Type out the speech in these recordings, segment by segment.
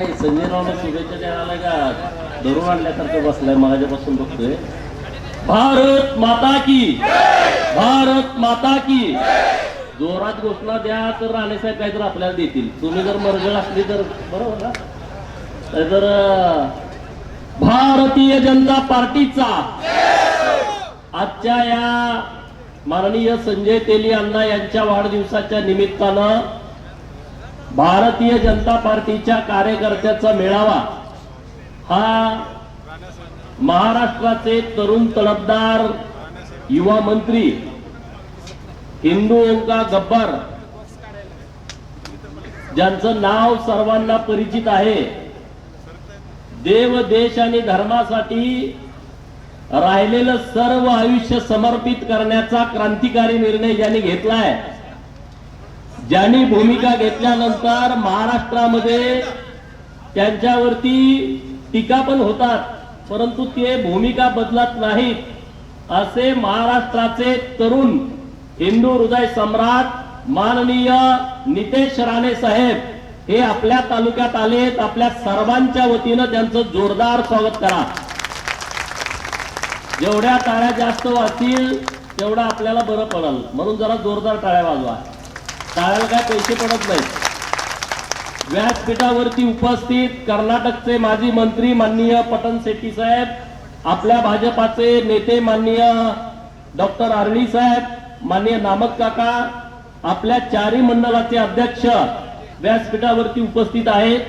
संजय रावला शुभेच्छा द्यायला का? धरून आणल्यासारखं बसलाय माझ्यापासून बघतोय. भारत माता की भारत माता की जोरात घोषणा द्या तर राणे साहेब तर आपल्याला देतील. तुम्ही जर मरगळ असली तर बरोबर ना? तर भारतीय जनता पार्टीचा आजच्या या माननीय संजय तेली अण्णा यांच्या वाढदिवसाच्या निमित्तानं भारतीय जनता पार्टीच्या कार्यकर्त्याचा मेळावा. हा महाराष्ट्राचे तरुण तडफदार युवा मंत्री हिंदू ओंका गब्बर ज्यांचं नाव सर्वांना परिचित आहे. देव देश आणि धर्मासाठी राहिलेलं सर्व आयुष्य समर्पित करण्याचा क्रांतिकारी निर्णय ज्यांनी घेतलाय. ज्यांनी भूमिका घेतल्यानंतर महाराष्ट्रामध्ये त्यांच्यावरती टीका पण होतात परंतु ते भूमिका बदलत नाहीत. असे महाराष्ट्राचे तरुण हिंदू हृदय सम्राट माननीय नितेश राणे साहेब हे आपल्या तालुक्यात आलेत. आपल्या सर्वांच्या वतीनं त्यांचं जोरदार स्वागत करा. जेवढ्या टाळ्या जास्त वाचतील तेवढं आपल्याला बरं पडल. म्हणून जरा जोरदार टाळ्या वाजवा. कारण काय पैसे पडत नाहीत. व्यासपीठावरती उपस्थित कर्नाटकचे माजी मंत्री माननीय पटन शेट्टी साहेब आपल्या भाजपाचे नेते माननीय डॉक्टर आरणी साहेब माननीय नामक काका आपल्या चारी मंडळाचे अध्यक्ष व्यासपीठावरती उपस्थित आहेत.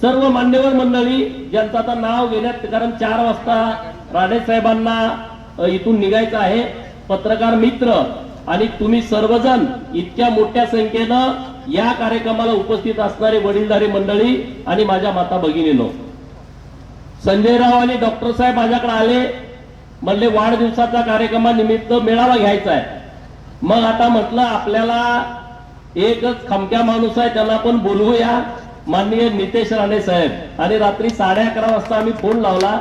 सर्व मान्यवर मंडळी ज्यांचं आता नाव घेण्यात कारण चार वाजता राणे साहेबांना इथून निघायचं आहे. पत्रकार मित्र आणि तुम्ही सर्वजण इतक्या मोठ्या संख्येनं या कार्यक्रमाला उपस्थित असणारे वडीलधारी मंडळी आणि माझ्या माता भगिनीनो. संजयराव आणि डॉक्टर साहेब माझ्याकडे आले म्हणले वाढदिवसाचा कार्यक्रमानिमित्त मेळावा घ्यायचा आहे. मग आता म्हटलं आपल्याला एकच खमक्या माणूस आहे त्याला आपण बोलवूया. माननीय नितेश राणे साहेब. आणि रात्री साडे अकरा वाजता आम्ही फोन लावला.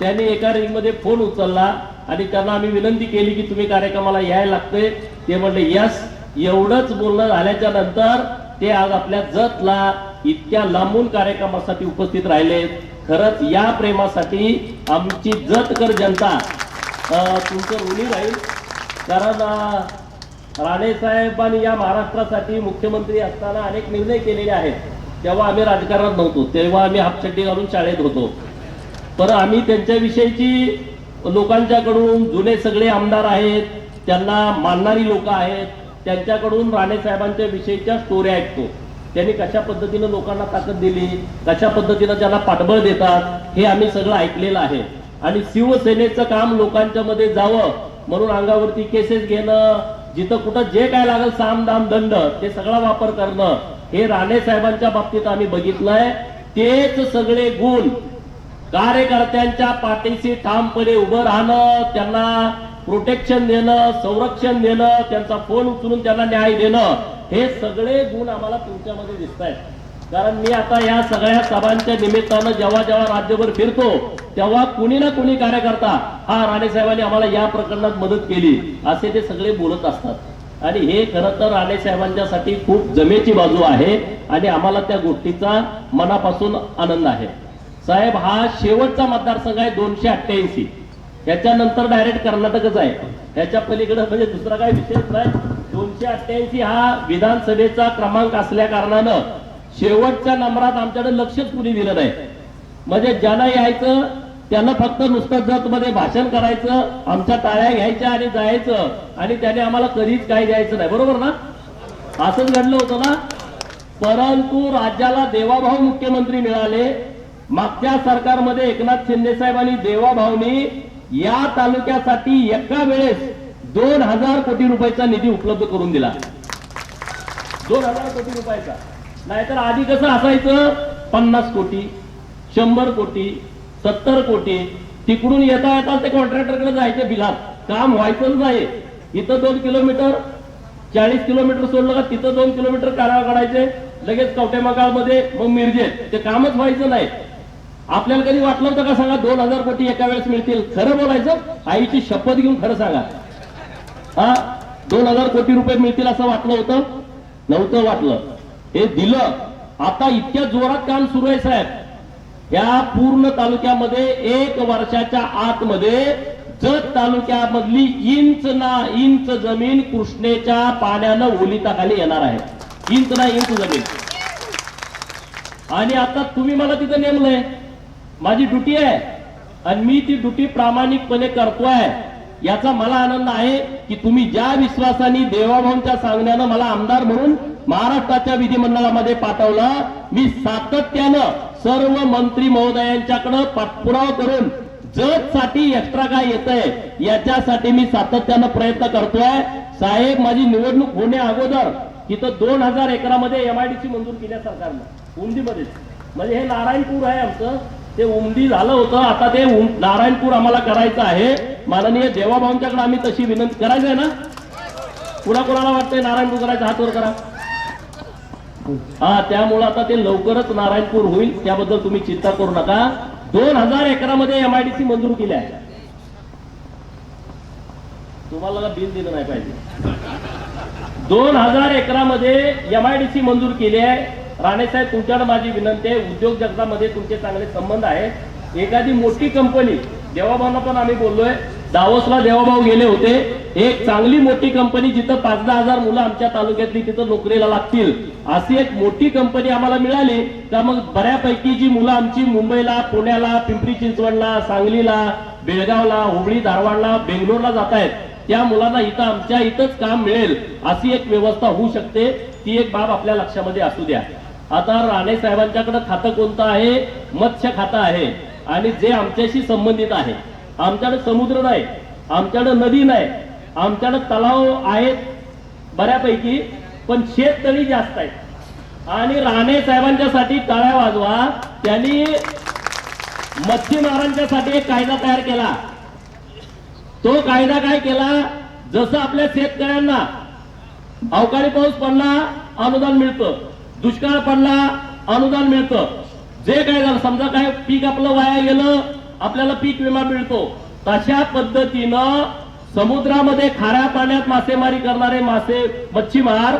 त्यांनी एका रिंगमध्ये फोन उचलला. आणि त्यांना आम्ही विनंती केली की तुम्ही कार्यक्रमाला यायला लागते ते म्हणले यस. एवढंच बोलणं झाल्याच्यानंतर ते आज आपल्या जतला इतक्या लांबून कार्यक्रमासाठी उपस्थित राहिले. खरंच या प्रेमासाठी आमची जतकर जनता तुमचं ऋणी राहील. कारण राणे साहेबांनी या महाराष्ट्रासाठी मुख्यमंत्री असताना अनेक निर्णय केलेले आहेत. तेव्हा आम्ही राजकारणात नव्हतो. तेव्हा आम्ही हापचड्डी घालून शाळेत होतो. तर आम्ही त्यांच्याविषयीची लोकांच्याकडून जुने सगळे आमदार आहेत त्यांना मानणारी लोक आहेत त्यांच्याकडून राणे साहेबांच्या विषयीच्या स्टोऱ्या ऐकतो त्यांनी कशा पद्धतीनं लोकांना ताकद दिली कशा पद्धतीनं त्यांना पाठबळ देतात हे आम्ही सगळं ऐकलेलं आहे. आणि शिवसेनेचं काम लोकांच्या मध्ये जावं म्हणून अंगावरती केसेस घेणं जिथं कुठं जे काय लागेल साम दाम दंड ते सगळा वापर करणं हे राणे साहेबांच्या बाबतीत आम्ही बघितलंय. तेच सगळे गुण कार्यकर्त्यांच्या पाठीशी ठामपणे उभं राहणं त्यांना प्रोटेक्शन देणं संरक्षण देणं त्यांचा फोन उचलून त्यांना न्याय देणं हे सगळे गुण आम्हाला तुमच्यामध्ये दिसत आहेत कारण मी आता या सगळ्या सभांच्या निमित्तानं जेव्हा जेव्हा राज्यभर फिरतो तेव्हा कुणी ना कुणी कार्यकर्ता हा राणे साहेबांनी आम्हाला या प्रकरणात मदत केली असे ते सगळे बोलत असतात. आणि हे खरं तर राणे साहेबांच्यासाठी खूप जमेची बाजू आहे आणि आम्हाला त्या गोष्टीचा मनापासून आनंद आहे. साहेब हा शेवटचा मतदारसंघ आहे दोनशे अठ्ठ्याऐंशी. याच्यानंतर डायरेक्ट कर्नाटकच आहे. त्याच्या पलीकडे म्हणजे दुसरा काही विषयच नाही. दोनशे अठ्ठ्याऐंशी हा विधानसभेचा क्रमांक असल्या कारणानं शेवटच्या नंबरात आमच्याकडे लक्षच कुणी दिलं नाही. म्हणजे ज्यांना यायचं त्यांना फक्त नुसतं जत मध्ये भाषण करायचं आमच्या टाळ्या घ्यायच्या आणि जायचं आणि त्याने आम्हाला कधीच काही द्यायचं नाही. बरोबर ना? असंच घडलं होतं ना? परंतु राज्याला देवाभाऊ मुख्यमंत्री मिळाले मागच्या सरकारमध्ये एकनाथ शिंदे साहेबांनी देवाभावनी या तालुक्यासाठी एका वेळेस दोन हजार कोटी रुपयाचा निधी उपलब्ध करून दिला. दोन हजार कोटी रुपयाचा. नाहीतर आधी कसं असायचं? पन्नास कोटी शंभर कोटी सत्तर कोटी. तिकडून येता येता ते कॉन्ट्रॅक्टरकडे जायचे बिलात. काम व्हायचंच नाही. इथं दोन किलोमीटर चाळीस किलोमीटर सोडलं का तिथं दोन किलोमीटर काढा काढायचे. लगेच कवटेमगाळमध्ये मग मिरजेत. ते कामच व्हायचं नाही. आपल्याला कधी वाटलं होतं का सांगा दोन हजार कोटी एका वेळेस मिळतील? खरं बोलायचं? आईची शपथ घेऊन खरं सांगा. हा दोन हजार कोटी रुपये मिळतील असं वाटलं होतं? नव्हतं वाटलं. हे दिलं. आता इतक्या जोरात काम सुरू आहे साहेब. या पूर्ण तालुक्यामध्ये एक वर्षाच्या आतमध्ये जत तालुक्यामधली इंच ना इंच जमीन कृष्णेच्या पाण्यानं ओलिताखाली येणार आहे. इंच ना इंच जमीन. आणि आता तुम्ही मला तिथं नेमलंय. माझी ड्युटी आहे आणि मी ती ड्युटी प्रामाणिकपणे करतोय याचा मला आनंद आहे की तुम्ही ज्या विश्वासाने देवाभाऊंच्या सांगण्यानं मला आमदार म्हणून महाराष्ट्राच्या विधिमंडळामध्ये पाठवलं मी सातत्यानं सर्व मंत्री महोदयांच्याकडे पाठपुरावा करून जतसाठी एक्स्ट्रा काय येतंय याच्यासाठी मी सातत्यानं प्रयत्न करतोय. साहेब माझी निवडणूक होणे अगोदर तिथं दोन हजार एकरामध्ये एमआयडीसी मंजूर केल्या सरकारनं उमदीमध्येच म्हणजे हे नारायणपूर आहे आमचं. ते उमदी झालं होतं आता ते नारायणपूर आम्हाला करायचं आहे. माननीय देवाभाऊंच्याकडे आम्ही तशी विनंती करायचं आहे ना? कुणा कुणाला वाटतंय नारायणपूर करायचं हात वर करा? हा त्यामुळं आता ते लवकरच नारायणपूर होईल त्याबद्दल तुम्ही चिंता करू नका. दोन हजार एकरामध्ये एमआयडीसी मंजूर केली आहे. तुम्हाला बिल दिलं नाही पाहिजे. दोन हजार एकरामध्ये एमआयडीसी मंजूर केली आहे. राणे साहेब तुमच्याकडे माझी विनंती आहे. उद्योग जगतामध्ये तुमचे चांगले संबंध आहेत. एखादी मोठी कंपनी देवाभाऊंना पण आम्ही बोललोय दावसला देवाभाऊ गेले होते. एक चांगली मोठी कंपनी जिथं पाच दहा हजार मुलं आमच्या तालुक्यातली तिथं नोकरीला लागतील. अशी एक मोठी कंपनी आम्हाला मिळाली. तर मग बऱ्यापैकी जी मुलं आमची मुंबईला पुण्याला पिंपरी चिंचवडला सांगलीला बेळगावला हुबळी धारवाडला बेंगलोरला जात आहेत. त्या मुलांना इथं आमच्या इथंच काम मिळेल. अशी एक व्यवस्था होऊ शकते. ती एक बाब आपल्या लक्षामध्ये असू द्या. आता राणे साहेबांच्याकडे खातं कोणतं आहे? मत्स्य खातं आहे. आणि जे आमच्याशी संबंधित आहे. आमच्याकडे समुद्र नाही. आमच्याकडे नदी नाही. आमच्याकडे तलाव आहेत बऱ्यापैकी पण शेततळी जास्त आहेत. आणि राणे साहेबांच्यासाठी टाळ्या वाजवा. त्यांनी मच्छीमारांच्यासाठी एक कायदा तयार केला. तो कायदा काय केला? जसं आपल्या शेतकऱ्यांना अवकाळी पाऊस पडला अनुदान मिळतं. दुष्काळ पडला अनुदान मिळतं. जे काय झालं समजा काय पीक आपलं वाया गेलं आपल्याला पीक विमा मिळतो. तशा पद्धतीनं समुद्रामध्ये खाऱ्या पाण्यात मासेमारी करणारे मासे मच्छीमार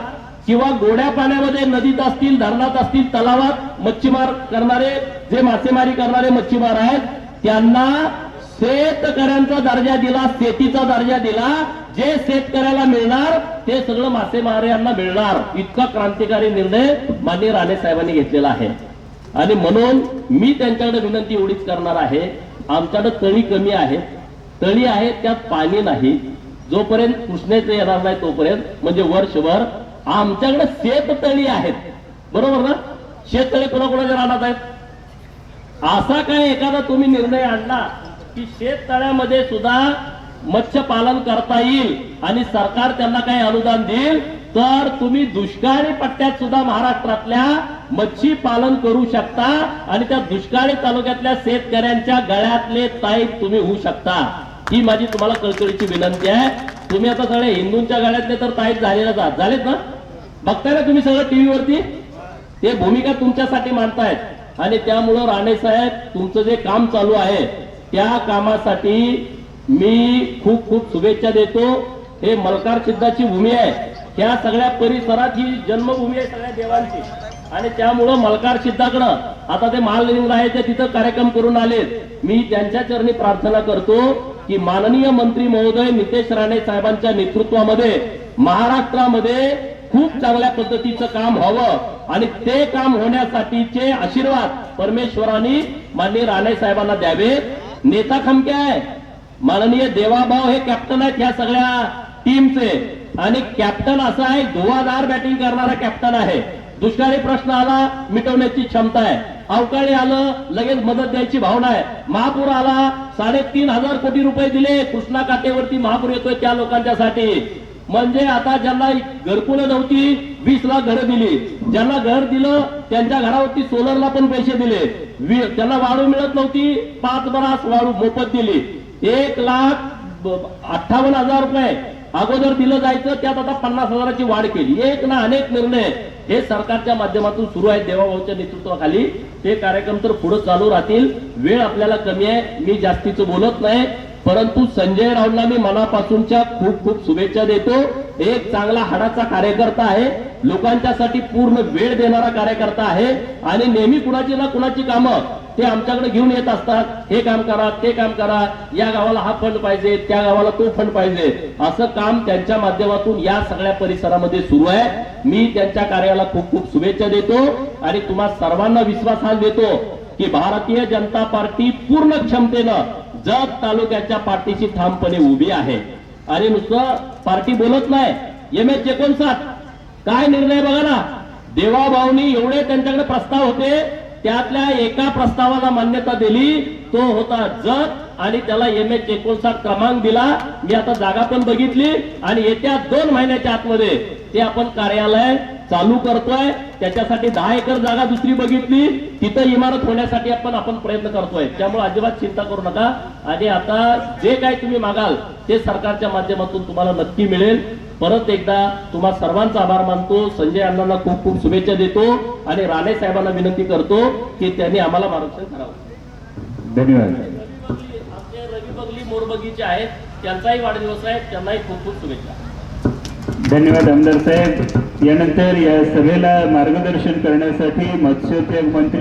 किंवा गोड्या पाण्यामध्ये नदीत असतील धरणात असतील तलावात मच्छीमार करणारे जे मासेमारी करणारे मच्छीमार आहेत त्यांना शेतकऱ्यांचा दर्जा दिला शेतीचा दर्जा दिला जे शेतकऱ्याला मिळणार ते सगळं मासेमाऱ्यांना मिळणार. इतका क्रांतिकारी निर्णय माननीय राणे साहेबांनी घेतलेला आहे. आणि म्हणून मी त्यांच्याकडे विनंती एवढीच करणार आहे आमच्याकडे तळी कमी आहेत तळी आहेत त्यात पाणी नाही. जोपर्यंत कृष्णेचं येणार नाही तोपर्यंत म्हणजे वर्षभर आमच्याकडे शेततळी आहेत. बरोबर ना? शेततळी कोणाकोणाच्या राहणार आहेत? असा काय एखादा तुम्ही निर्णय आणला? की शेततळ्यामध्ये सुद्धा मत्स्यपालन करता येईल आणि सरकार त्यांना काही अनुदान देईल तर तुम्ही दुष्काळी पट्ट्यात सुद्धा महाराष्ट्रातल्या मच्छी पालन करू शकता आणि त्या दुष्काळी तालुक्यातल्या शेतकऱ्यांच्या गळ्यातले ताईत तुम्ही होऊ शकता. ही माझी तुम्हाला कळकळीची विनंती आहे. तुम्ही आता सगळे हिंदूंच्या गळ्यातले तर ताईत झालेले आहात. झालेत ना? बघताय ना तुम्ही सगळं टीव्हीवरती? ते भूमिका तुमच्यासाठी मांडतायत. आणि त्यामुळं राणे साहेब तुमचं जे काम चालू आहे त्या कामासाठी मी खूप खूप शुभेच्छा देतो. हे मलकार सिद्धाची भूमी आहे. ह्या सगळ्या परिसरात ही जन्मभूमी आहे सगळ्या देवांची. आणि त्यामुळं मलकार सिद्धाकडं आता ते महालिंग आहे ते तिथं कार्यक्रम करून आलेत मी त्यांच्या चरणी प्रार्थना करतो की माननीय मंत्री महोदय नितेश राणे साहेबांच्या नेतृत्वामध्ये महाराष्ट्रामध्ये खूप चांगल्या पद्धतीचं काम व्हावं. आणि ते काम होण्यासाठीचे आशीर्वाद परमेश्वरांनी माननीय राणे साहेबांना द्यावे. नेता खमके आहे. माननीय देवाभाव हे कॅप्टन आहेत या सगळ्या टीमचे आणि कॅप्टन असा आहे धुवाधार बॅटिंग करणारा कॅप्टन आहे. दुष्काळी प्रश्न आला मिटवण्याची क्षमता आहे. अवकाळी आलं लगेच मदत द्यायची भावना आहे. महापूर आला साडेतीन हजार कोटी रुपये दिले कृष्णा काठेवरती महापूर येतोय त्या लोकांच्यासाठी. म्हणजे आता ज्यांना घरकुलं नव्हती वीस लाख घरं दिली. ज्यांना घर दिलं त्यांच्या घरावरती सोलरला पण पैसे दिले. त्यांना वाळू मिळत नव्हती पाच बरास वाळू मोफत दिली. एक लाख अठ्ठावन्न हजार रुपये. अगोदर दिलं जायचं त्यात आता पन्नास हजाराची वाढ केली. एक ना अनेक निर्णय. हे सरकारच्या माध्यमातून सुरू आहेत देवाभाऊच्या नेतृत्वाखाली. ते कार्यक्रम तर पुढे चालू राहतील. वेळ आपल्याला कमी आहे. मी जास्तीचं बोलत नाही. परंतु संजय राऊतला मी मनापासूनच्या खूप खूप शुभेच्छा देतो. एक चांगला हाडाचा कार्यकर्ता आहे. लोकांच्यासाठी पूर्ण वेळ देणारा कार्यकर्ता आहे आणि नेहमी कुणाची ना कुणाची कामं ते आमच्याकडे घेऊन येत असतात. हे काम करा ते काम करा. या गावाला हा फंड पाहिजे त्या गावाला तो फंड पाहिजे. असं काम त्यांच्या माध्यमातून या सगळ्या परिसरामध्ये सुरू आहे. मी त्यांच्या कार्याला खूप खूप शुभेच्छा देतो आणि तुम्हा सर्वांना विश्वास हा देतो की भारतीय जनता पार्टी पूर्ण क्षमतेनं जत तालुक्याच्या पार्टीशी ठामपणे उभी आहे. आणि नुसतं पार्टी बोलत नाही. एम एच एकोणसाठ. काय निर्णय बघा ना. देवाभाऊनी एवढे त्यांच्याकडे प्रस्ताव होते त्यातल्या एका प्रस्तावाला मान्यता दिली तो होता जत आणि त्याला एम एच एकोणसाठ क्रमांक दिला. मी आता जागा पण बघितली आणि येत्या दोन महिन्याच्या आतमध्ये ते आपण कार्यालय चालू करतोय. त्याच्यासाठी दहा एकर जागा दुसरी बघितली तिथं इमारत होण्यासाठी आपण आपण प्रयत्न करतोय. त्यामुळे अजिबात चिंता करू नका. आणि आता जे काय तुम्ही मागाल ते सरकारच्या माध्यमातून तुम्हाला नक्की मिळेल. परत एकदा तुम्हा सर्वांचा आभार मानतो. संजय अण्णांना खूप खूप शुभेच्छा देतो आणि राणे साहेबांना विनंती करतो की त्यांनी आम्हाला मार्गदर्शन करावं. धन्यवाद. मोरबगीचे आहेत. त्यांचाही वाढदिवस आहे. त्यांनाही खूप खूप शुभेच्छा. धन्यवाद आमदार साहेब. यानंतर या सभेला मार्गदर्शन करण्यासाठी मत्स्योद्योग मंत्री